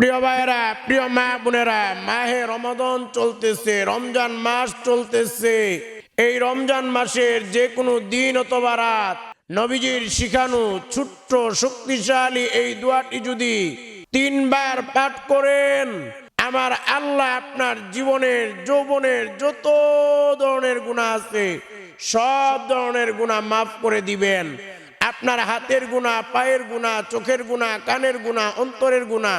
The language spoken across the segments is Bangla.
প্রিয় ভাইয়েরা, প্রিয় মা বোনেরা, মাহে রমাদন চলতেছে, রমজান মাস চলতেছে। এই রমজান মাসের যে কোনো দিন অথবা রাত নবীজির শিখানো ছোট্ট শক্তিশালী এই দোয়াটি যদি তিনবার পাঠ করেন, আমার আল্লাহ আপনার জীবনের, যৌবনের যত ধরনের গুণা আছে, সব ধরনের গুণা মাফ করে দিবেন। আপনার হাতের গুণা পায়ের গুণা চোখের গুণা কানের গুণা অন্তরের গুণা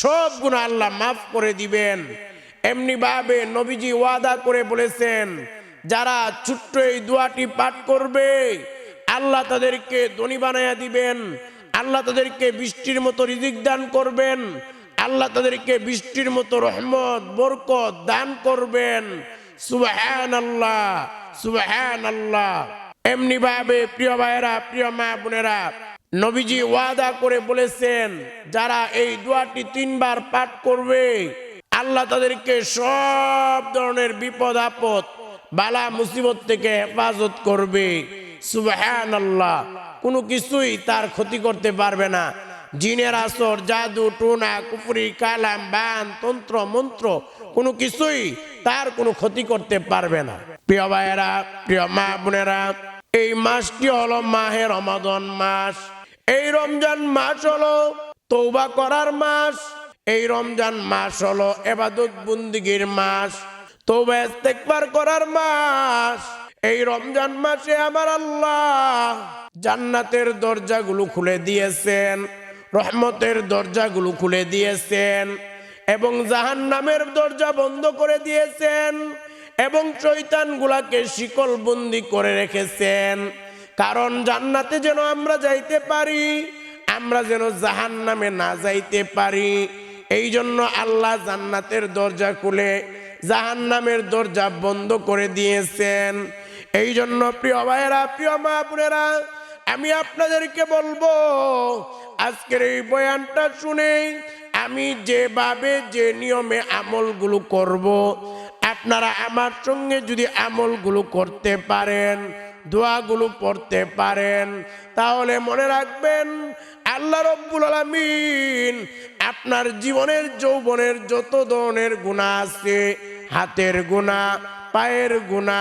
সব গুণা আল্লাহ মাফ করে দিবেন। এমনি ভাবে নবীজি ওয়াদা করে বলেছেন, যারা ছোট্ট এই দোয়াটি পাঠ করবে, আল্লাহ তাদেরকে ধনী বানাইয়া দিবেন, আল্লাহ তাদেরকে বৃষ্টির মতো রিজিক দান করবেন, আল্লাহ তাদেরকে বৃষ্টির মতো রহমত, বরকত দান করবেন। সুবহান আল্লাহ সুবহান আল্লাহ এমনি ভাবে প্রিয় ভাইয়েরা, প্রিয় মা বোনেরা নবীজি ওয়াদা করে বলেছেন, যারা এই দোয়াটি তিনবার পাঠ করবে, আল্লাহ তাদেরকে সব ধরনের বিপদ, আপদ, বালা, মুসিবত থেকে হেফাজত করবে। সুবহান আল্লাহ কোনো কিছুই তার ক্ষতি করতে পারবে না। জিনের আসর, জাদু, টোনা কুপুরি কালাম, বান, তন্ত্র, মন্ত্র, কোনো কিছুই তার কোনো ক্ষতি করতে পারবে না। প্রিয় ভাইয়েরা, প্রিয় মা বোনেরা, এই মাসটি হলো মাহে রমাদন মাস। এই রমজান মাস হলো তৌবা করার মাস, এই রমজান মাস হলো এবাদত বন্দিগির মাস তৌবা ইস্তেকবার করার মাস। এই রমজান মাসে আমার আল্লাহ জান্নাতের দরজাগুলো খুলে দিয়েছেন, রহমতের দরজাগুলো খুলে দিয়েছেন এবং জাহান নামের দরজা বন্ধ করে দিয়েছেন এবং চৈতান গুলাকে শিকল বন্দি করে রেখেছেন। কারণ জান্নাতে যেন আমরা যাইতে পারি, আমরা যেন জাহান নামে না যাইতে পারি এই জন্য আল্লাহ জান্নাতের দরজা খুলে জাহান নামের দরজা বন্ধ করে দিয়েছেন এই জন্য প্রিয় ভাইয়েরা, প্রিয় মা বোনেরা, আমি আপনাদেরকে বলব, আজকের এই বয়ানটা শুনে আমি যেভাবে যে নিয়মে আমলগুলো করব। আপনারা আমার সঙ্গে যদি আমলগুলো করতে পারেন দোয়াগুলো পড়তে পারেন। তাহলে মনে রাখবেন, আল্লাহ রব্বুল আলমিন আপনার জীবনের, যৌবনের যত ধরনের গুণা আছে, হাতের গুণা পায়ের গুণা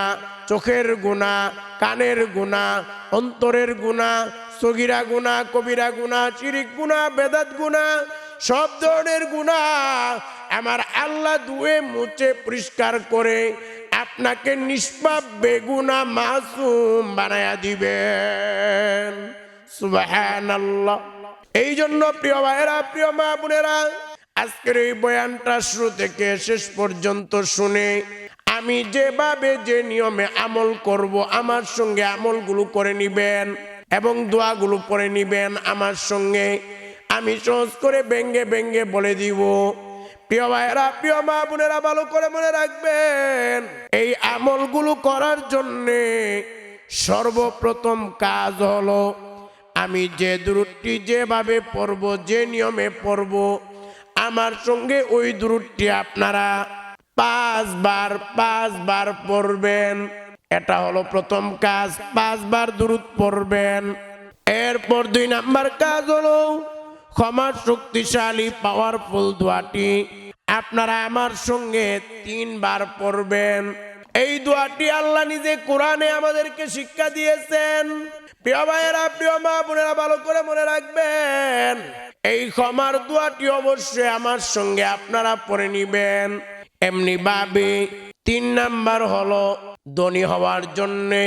চোখের গুণা কানের গুণা অন্তরের গুণা সগিরা গুণা কবিরা গুণা চিরিক গুণা বেদাত গুণা সব ধরনের গুণা আমার আল্লাহ দুয়ে মুছে পরিষ্কার করে আপনাকে নিষ্পাপ বেগুনা মাসুম বানায়া দিবেন। এই জন্য প্রিয় ভাইয়েরা, প্রিয় মা বোনেরা, আজকের এই বয়ানটা শুরু থেকে শেষ পর্যন্ত শুনে আমি যেভাবে যে নিয়মে আমল করব, আমার সঙ্গে আমলগুলো করে নিবেন এবং দোয়াগুলো পরে নিবেন, আমার সঙ্গে আমি সহজ করে ব্যঙ্গে ব্যঙ্গে বলে দিব। প্রিয় ভাইয়েরা, প্রিয় মা বোনেরা, ভালো করে মনে রাখবেন, এই আমলগুলো করার জন্যে সর্বপ্রথম কাজ হলো, আমি যে দূরটি যেভাবে পড়ব, যে নিয়মে পড়ব, আমার সঙ্গে ওই দূরটি আপনারা পাঁচবার পাঁচবার পড়বেন। এটা হলো প্রথম কাজ, পাঁচবার দূরত পড়বেন। এরপর দুই নাম্বার কাজ হলো ক্ষমা শক্তিশালী পাওয়ারফুল দোয়াটি আপনারা আমার সঙ্গে তিনবার পড়বেন। এই দোয়াটি আল্লাহ নিজে কোরআনে আমাদেরকে শিক্ষা দিয়েছেন। প্রিয় ভাইয়েরা, প্রিয় মা বোনেরা, ভালো করে মনে রাখবেন, এই ক্ষমার দোয়াটি অবশ্যই আমার সঙ্গে আপনারা পড়ে নিবেন। এমনি ভাবে তিন নাম্বার হলো ধনী হওয়ার জন্যে,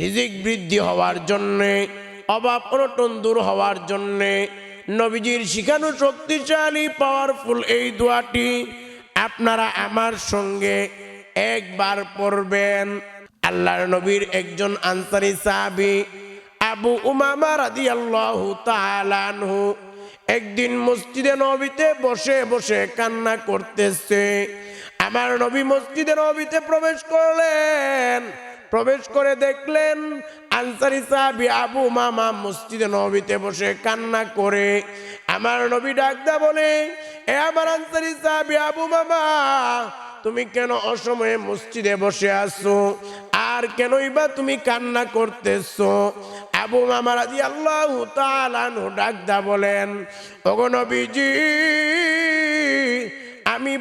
রিজিক বৃদ্ধি হওয়ার জন্যে, অভাব অনটন দূর হওয়ার জন্যে নবীজির শিখানো শক্তিশালী পাওয়ারফুল এই দোয়াটি আপনারা আমার সঙ্গে একবার পড়বেন। আল্লাহর নবীর একজন আনসারি সাহাবি আবু উমামা রাদিয়াল্লাহু তাআলা আনহু একদিন মসজিদে নবীতে বসে বসে কান্না করতেছে। আমার নবী মসজিদে নবীতে প্রবেশ করলেন। প্রবেশ করে দেখলেন আনসারি সাহাবি আবু মামা মসজিদে নবীতে বসে কান্না করে। আমার নবী ডাকদা বলে, এ আমার আনসারি সাহাবি আবু মামা, তুমি কেন অসময়ে মসজিদে বসে আছো? আর কেনই বা তুমি কান্না করতেছো? আবু মামা রাজি আল্লাহ তালানু ডাকদা বলেন, ওগো নবীজি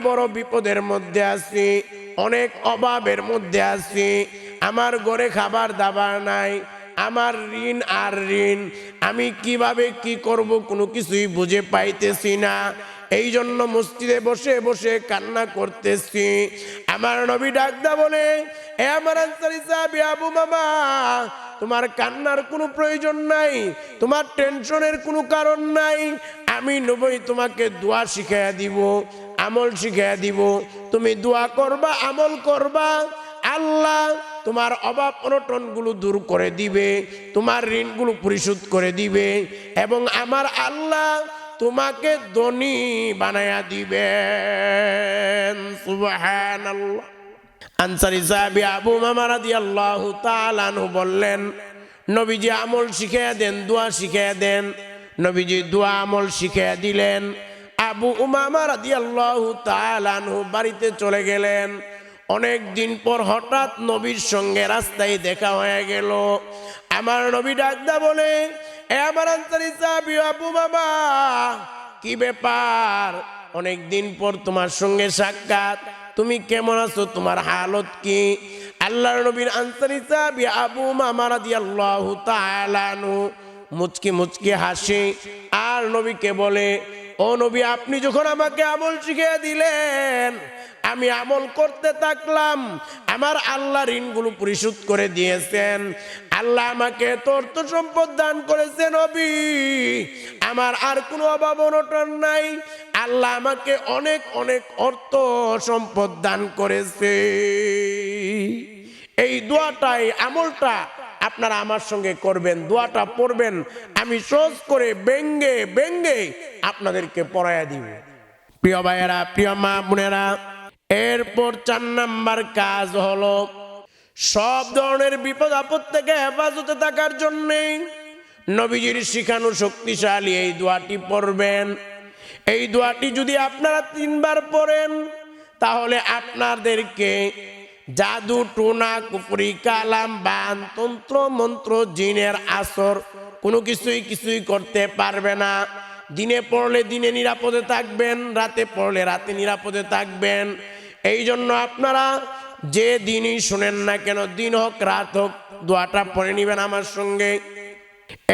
বড় বিপদের মধ্যে আছি, অনেক অভাবের মধ্যে আছি। আমার ঘরে খাবার দাবার নাই, আমার ঋণ আর ঋণ, আমি কীভাবে কি করব কোনো কিছুই বুঝে পাইতেছি না। এই জন্য মসজিদে বসে বসে কান্না করতেছি। আমার নবী ডাকদা বলে, এ আমার আনসারি সাহাবী আবু মামা, তোমার কান্নার কোনো প্রয়োজন নাই, তোমার টেনশনের কোনো কারণ নাই, আমি নবী তোমাকে দোয়া শিখাইয়া দিব, আমল শিখাইয়া দিব। তুমি দোয়া করবা, আমল করবা। আল্লাহ তোমার অভাব অনটনগুলো দূর করে দিবে, তোমার ঋণগুলো পরিশোধ করে দিবে এবং আমার আল্লাহ তোমাকে ধনী বানায়া দিবেন। সুবহানাল্লাহ। আনসারি সাহাবী আবু মামা রাদিয়াল্লাহু তাআলা আনহু বললেন, নবীজি আমল শিখিয়ে দেন, দোয়া শিখিয়ে দেন। নবীজি দোয়া আমল শিখিয়ে দিলেন। আবু উমামা রাদিয়াল্লাহু তাআলা আনহু বাড়িতে চলে গেলেন। অনেক দিন পর হঠাৎ নবীর সঙ্গে রাস্তায় দেখা হয়ে গেল। আমার নবী ডাকদা বলে, এ আমার আনসারি সাহাবী আবু বাবা, কি ব্যাপার? অনেক দিন পর তোমার সঙ্গে সাক্ষাৎ। তুমি কেমন আছো? তোমার হালত কি? আল্লাহর নবীর আনসারি সাহাবী আবু মামা রাদিয়াল্লাহু তাআলা আনহু মুচকি মুচকি হাসি। আর নবীকে বলে, ও নবী, আপনি যখন আমাকে আমল শিখিয়ে দিলেন আমি আমল করতে থাকলাম। আমার আল্লাহ ঋণগুলো পরিশোধ করে দিয়েছেন। আল্লাহ আমাকে তর্ত সম্পদ দান করেছেন নবী। আমার আর কোনো অভাব অনটন নাই। আল্লাহ আমাকে অনেক অনেক অর্থ সম্পদ দান করেছে। এই দোয়াটাই, আমলটা আপনারা আমার সঙ্গে করবেন, দোয়াটা পড়বেন। আমি সহজ করে ব্যঙ্গে ব্যঙ্গে আপনাদেরকে পড়াইয়া দিব। প্রিয় ভাইয়েরা, প্রিয় মা বোনেরা এরপর চার নাম্বার কাজ হলো সব ধরনের বিপদ আপদ থেকে হেফাজতে থাকার জন্যে নবীজির শিখানো শক্তিশালী এই দোয়াটি পড়বেন। এই দোয়াটি যদি আপনারা তিনবার পড়েন, তাহলে আপনাদেরকে জাদু, টোনা কুপুরি কালাম, বান, তন্ত্র, মন্ত্র, জিনের আসর কোনো কিছুই কিছুই করতে পারবে না। দিনে পড়লে দিনে নিরাপদে থাকবেন, রাতে পড়লে রাতে নিরাপদে থাকবেন। এই জন্য আপনারা যে দিনই শুনেন না কেন, দিন হোক, রাত হোক, দোয়াটা পড়ে নিবেন আমার সঙ্গে।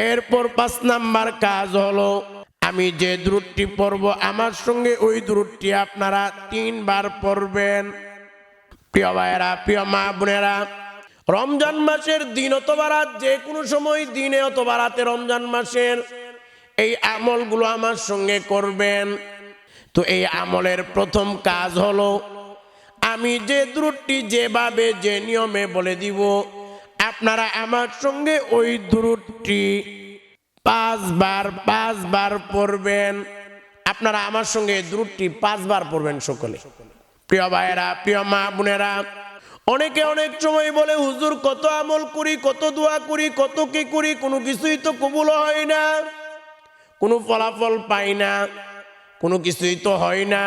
এরপর পাঁচ নাম্বার কাজ হলো, আমি যে দূরটি পড়ব আমার সঙ্গে, ওই দূরটি আপনারা তিনবার পড়বেন। প্রিয় ভাইয়েরা, প্রিয় মা বোনেরা, রমজান মাসের দিন অথবা রাত, যে কোনো সময় দিনে অথবা রাতে রমজান মাসের এই আমলগুলো আমার সঙ্গে করবেন। তো এই আমলের প্রথম কাজ হলো আমি যে দূরটি যেভাবে, যে নিয়মে বলে দিব, আপনারা আমার সঙ্গে ওই দূরটি পাঁচবার পাঁচবার পড়বেন। আপনারা আমার সঙ্গে দূরটি পাঁচবার পড়বেন সকলে। প্রিয় ভাইয়েরা, প্রিয় মা বোনেরা, অনেকে অনেক সময় বলে, হুজুর, কত আমল করি, কত দোয়া করি, কত কি করি, কোনো কিছুই তো কবুল হয় না, কোনো ফলাফল পাই না, কোনো কিছুই তো হয় না।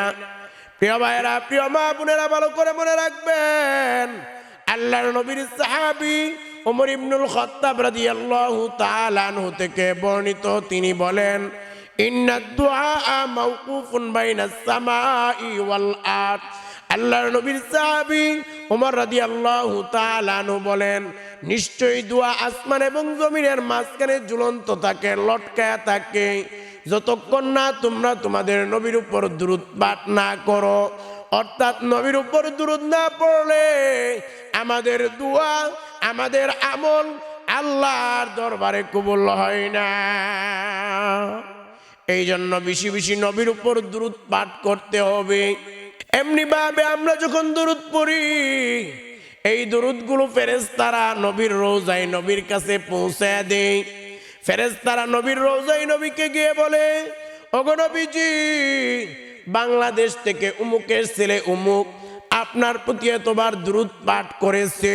প্রিয় ভাইয়েরা, প্রিয় মা বোনেরা, ভালো করে মনে রাখবেন, আল্লাহর নবীর সাহাবী ওমর ইবনুল খত্তাব রাদিয়াল্লাহু তাআলা আনহু থেকে বর্ণিত, তিনি বলেন, ইন্না দুআ মাওকুফুন বাইনাস সামাই ওয়াল আরদ। আল্লাহর নবীর সাহাবী ওমর রাদিয়াল্লাহু তাআলা আনহু বলেন, নিশ্চয়ই দোয়া আসমান এবং জমিনের মাঝখানে ঝুলন্ত থাকে, লটকায়া থাকে। যতক্ষণ না তোমরা তোমাদের নবীর উপর দ্রুত পাঠ না করো, অর্থাৎ নবীর উপর দ্রুত না পড়লে আমাদের দোয়া, আমাদের আমল আল্লাহর দরবারে কবুল হয় না। এই জন্য বেশি বেশি নবীর উপর দূরত পাঠ করতে হবে। এমনি ভাবে আমরা যখন দূরত পড়ি, এই দূরতগুলো ফেরেস্তারা নবীর রোজায় নবীর কাছে পৌঁছে দেয়। ফেরেস্তারা নবীর রোজায় নবীকে গিয়ে বলে অগনবীজি বাংলাদেশ থেকে উমুকের ছেলে উমুক, আপনার প্রতি এতবার দ্রুত পাঠ করেছে।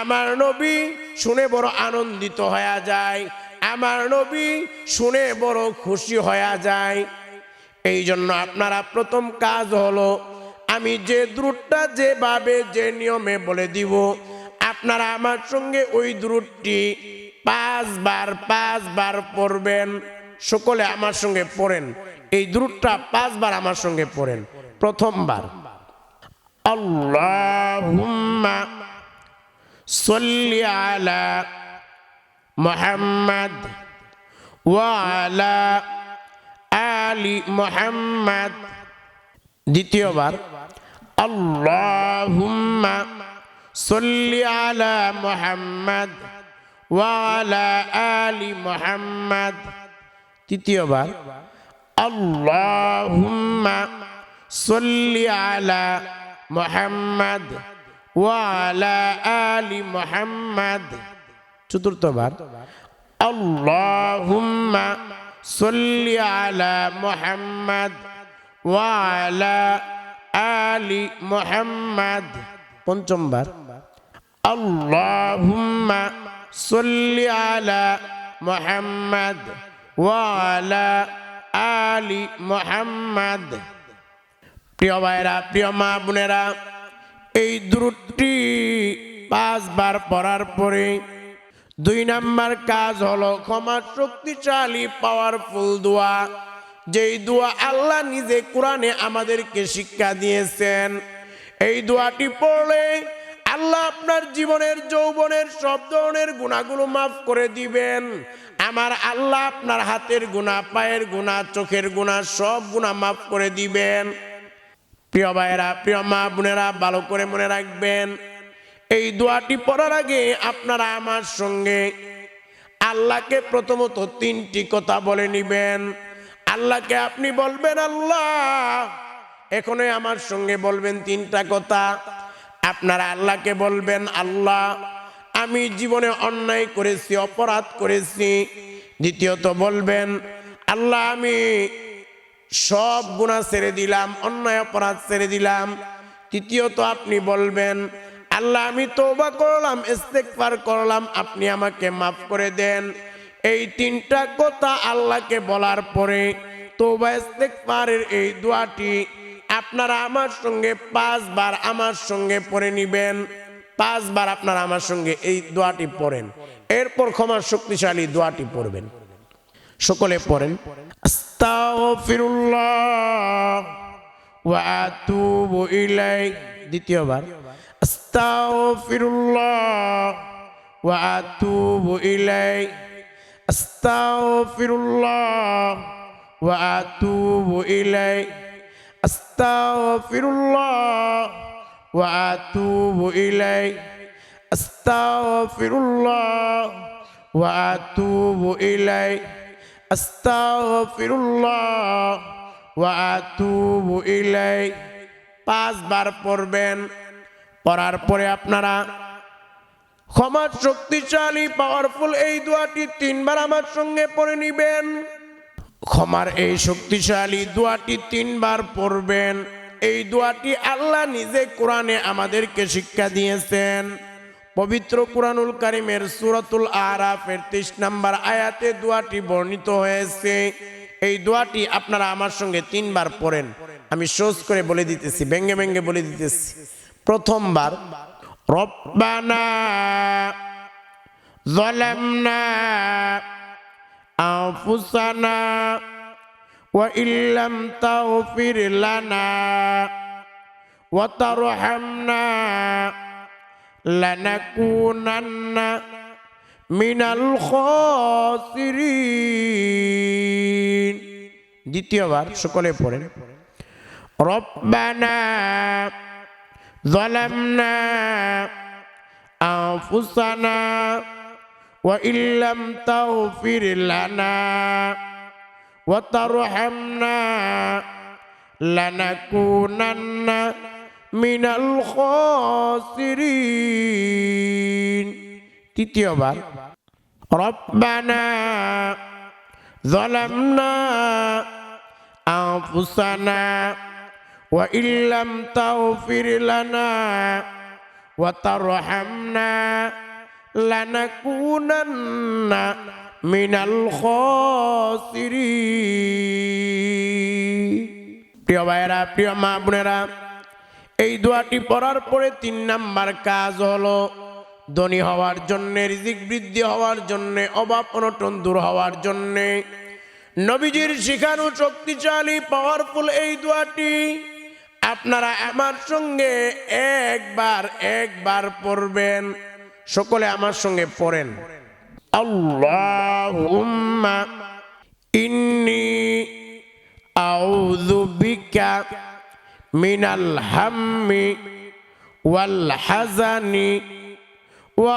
আমার নবী শুনে বড় আনন্দিত হয়ে যায়, আমার নবী শুনে বড় খুশি হয়ে যায়। এই জন্য আপনারা প্রথম কাজ হলো, আমি যে দ্রুটটা যেভাবে, যে নিয়মে বলে দিব, আপনারা আমার সঙ্গে ওই দ্রুটটি পাঁচবার পাঁচবার পড়বেন। সকলে আমার সঙ্গে পড়েন। এই দ্রুটটা পাঁচবার আমার সঙ্গে পড়েন। প্রথমবার, আল্লাহুম্মা সাল্লি আলা মুহাম্মাদ ওয়া আলা আলি মুহাম্মাদ। দ্বিতীয়বার, আল্লাহুম্মা সাল্লি আলা মুহাম্মাদ। ওয়া আলা মুহাম্মাদ। তৃতীয়বার, আল্লাহুম্মা মুহাম্মাদ ওয়া আলি মুহাম্মাদ। চতুর্থবার, আল্লাহুম্মা মুহাম্মাদ ওয়া আলি মুহাম্মাদ। পঞ্চমবার, আল্লাহুম্মা আলা মুহাম্মাদ ওয়া আলা আলি মুহাম্মাদ প্রিয় ভাইরা প্রিয় মা বোনেরা, এই দ্রুতটি পাঁচবার পড়ার পরে দুই নাম্বার কাজ হলো ক্ষমা শক্তিশালী পাওয়ারফুল দোয়া। যেই দোয়া আল্লাহ নিজে কোরআনে আমাদেরকে শিক্ষা দিয়েছেন, এই দোয়াটি পড়লে আল্লাহ আপনার জীবনের, যৌবনের সব ধরনের গুণাগুলো মাফ করে দিবেন। আমার আল্লাহ আপনার হাতের গুণা, পায়ের গুণা, চোখের গুণা, সব গুণা মাফ করে দিবেন। প্রিয় ভাইয়েরা, প্রিয় মা বোনেরা, ভালো করে মনে রাখবেন, এই দোয়াটি পড়ার আগে আপনারা আমার সঙ্গে আল্লাহকে প্রথমত তিনটি কথা বলে নিবেন। আল্লাহকে আপনি বলবেন, আল্লাহ! এখনই আমার সঙ্গে বলবেন তিনটা কথা। আপনারা আল্লাহকে বলবেন, আল্লাহ, আমি জীবনে অন্যায় করেছি, অপরাধ করেছি। দ্বিতীয়ত বলবেন, আল্লাহ, আমি সব গুণা ছেড়ে দিলাম, অন্যায়, অপরাধ ছেড়ে দিলাম। তৃতীয়ত আপনি বলবেন, আল্লাহ, আমি তৌবা করলাম ইস্তেকবার করলাম, আপনি আমাকে মাফ করে দেন। এই তিনটা কথা আল্লাহকে বলার পরে তৌবা ইস্তেকবারের এই দোয়াটি আপনারা আমার সঙ্গে পাঁচবার আমার সঙ্গে পড়ে নিবেন। পাঁচবার আপনারা আমার সঙ্গে এই দোয়াটি পড়েন। এরপর ক্ষমার শক্তিশালী দোয়াটি পড়বেন। সকলে পড়েন। দ্বিতীয়বার। আস্তাগফিরুল্লাহ ওয়া আতুবু ইলাই আস্তাগফিরুল্লাহ ওয়া আতুবু ইলাই আস্তাগফিরুল্লাহ ওয়া আতুবু ইলাই পাঁচবার পড়বেন, পড়ার পরে আপনারা ক্ষমার শক্তিশালী পাওয়ারফুল এই দোয়াটি তিনবার আমার সঙ্গে পড়ে নিবেন। ক্ষমার এই শক্তিশালী দোয়াটি তিনবার পড়বেন। এই দোয়াটি আল্লাহ নিজে কোরআনে আমাদেরকে শিক্ষা দিয়েছেন। পবিত্র কোরআনুল কারিমের সুরাতুল আরাফের তেইশ নাম্বার আয়াতে দোয়াটি বর্ণিত হয়েছে। এই দোয়াটি আপনারা আমার সঙ্গে তিনবার পড়েন। আমি সোজ করে বলে দিতেছি, ব্যঙ্গে ব্যঙ্গে বলে দিতেছি। প্রথমবার, রব্বানা জলামনা أنفسنا وإن لم تغفر لنا وترحمنا لنكونن من الخاسرين দ্বিতীয়বার সকলে পড়েন রব্বানা ظلمنا أنفسنا وإن لم تغفر لنا وترحمنا لنكونن من الخاسرين. تتيوبر ربنا ظلمنا أنفسنا وإن لم تغفر لنا وترحمنا لنكونن من الخاسرين প্রিয় ভাইয়েরা প্রিয় মা বোনেরা এই দোয়াটি পড়ার পরে তিন নাম্বার কাজ হলো ধনী হওয়ার জন্যে রিজিক বৃদ্ধি হওয়ার জন্যে অভাব অনটন দূর হওয়ার জন্যে নবীজির শিখানো শক্তিশালী পাওয়ারফুল এই দোয়াটি আপনারা আমার সঙ্গে একবার একবার পড়বেন সকলে আমার সঙ্গে পড়েন। আল্লাহুম্মা ইন্নি আউযু বিকা মিনাল হাম্মি ওয়াল হাজানি ওয়া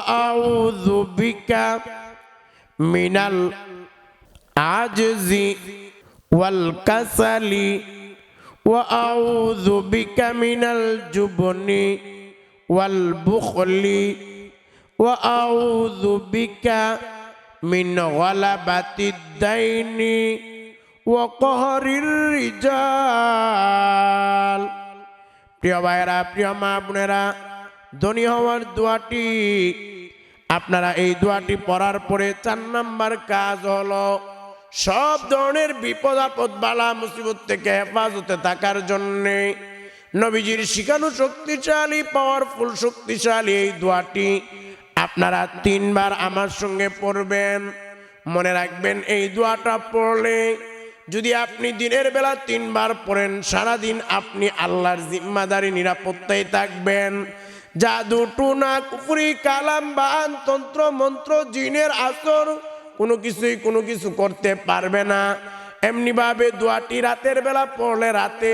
মিনাল আজজি ওয়াল কাসালি ওয়া মিনাল জুবনি ওয়াল বুখলি وأعوذ بك من غلبة الدين وقهر الرجال প্রিয় ভাইয়েরা প্রিয় মা বোনেরা ধনী হওয়ার দোয়াটি আপনারা এই দোয়াটি পড়ার পরে চার নাম্বার কাজ হলো সব ধরনের বিপদ আপদ বালা মুসিবত থেকে হেফাজতে থাকার জন্যে নবীজির শিখানো শক্তিশালী পাওয়ারফুল শক্তিশালী এই দোয়াটি আপনারা তিনবার আমার সঙ্গে পড়বেন। মনে রাখবেন, এই দোয়াটা পড়লে যদি আপনি দিনের বেলা তিনবার পড়েন, সারাদিন আপনি আল্লাহর জিম্মাদারি, নিরাপত্তায় থাকবেন। জাদু, টুনা কুফরি কালাম, বান, তন্ত্র, মন্ত্র, জিনের আসর, কোনো কিছুই কোনো কিছু করতে পারবে না। এমনিভাবে দোয়াটি রাতের বেলা পড়লে রাতে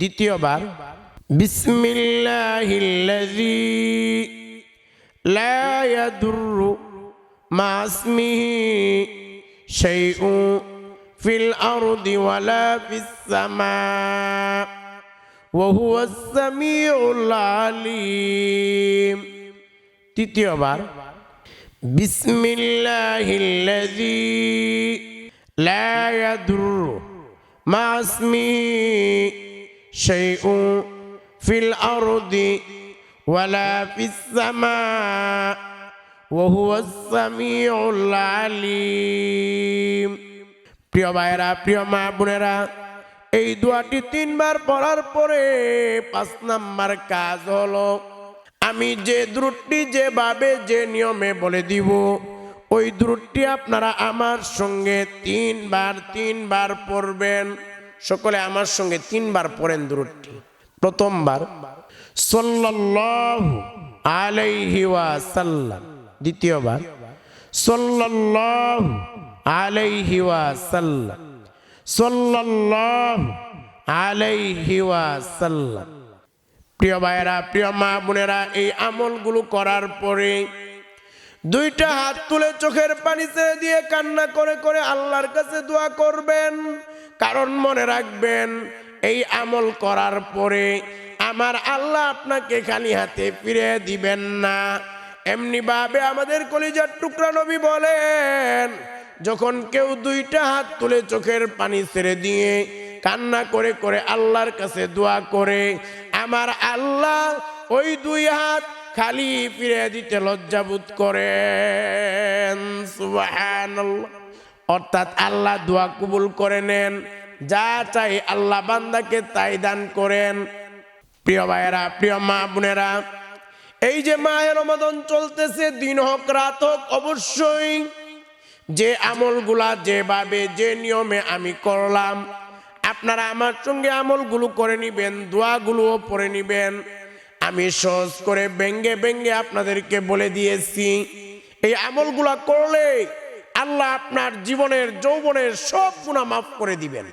দ্বিতীয়বার بسم الله الذي لا يضر مع اسمه شيء في الأرض ولا في السماء وهو السميع العليم তৃতীয়বার بسم الله الذي لا يضر مع اسمه شيء في الأرض ولا في السماء وهو السميع العليم প্রিয় ভাইয়েরা প্রিয় মা বোনেরা এই দোয়াটি তিনবার পড়ার পরে পাঁচ নাম্বার কাজ হলো আমি যে দ্রুটটি যেভাবে যে নিয়মে বলে দিব ওই দ্রুটটি আপনারা আমার সঙ্গে তিনবার তিনবার পড়বেন সকলে আমার সঙ্গে তিনবার পড়েন দ্রুটটি প্রথমবার, সাল্লাল্লাহু আলাইহি ওয়াসাল্লাম। দ্বিতীয়বার, সাল্লাল্লাহু আলাইহি ওয়াসাল্লাম। সাল্লাল্লাহু আলাইহি ওয়াসাল্লাম। প্রিয় ভাইয়েরা, প্রিয় মা বোনেরা, এই আমলগুলো করার পরে দুইটা হাত তুলে চোখের পানি ছেড়ে দিয়ে কান্না করে করে আল্লাহর কাছে দোয়া করবেন। কারণ মনে রাখবেন, এই আমল করার পরে আমার আল্লাহ আপনাকে খালি হাতে ফিরে দিবেন না। এমনি ভাবে আমাদের কলিজার টুকরা নবী বলেন, যখন কেউ দুইটা হাত তুলে চোখের পানি ছেড়ে দিয়ে কান্না করে করে আল্লাহর কাছে দোয়া করে, আমার আল্লাহ ওই দুই হাত খালি ফিরে দিতে লজ্জাবোধ করেন। সুবহানাল্লাহ। অর্থাৎ আল্লাহ দোয়া কবুল করে নেন, যা চাই আল্লাহ বান্দাকে তাই দান করেন। প্রিয় ভাইয়েরা, প্রিয় মা বোনেরা, এই যে মায়ের রমাদন চলতেছে, দিন হোক, রাত হোক, অবশ্যই যে আমলগুলা যেভাবে, যে নিয়মে আমি করলাম, আপনারা আমার সঙ্গে আমলগুলো করে নিবেন, দোয়াগুলোও পড়ে নিবেন। আমি সহজ করে ব্যঙ্গে ব্যঙ্গে আপনাদেরকে বলে দিয়েছি, এই আমলগুলা করলে আল্লাহ আপনার জীবনের যৌবনের সব গুণা মাফ করে দিবেন।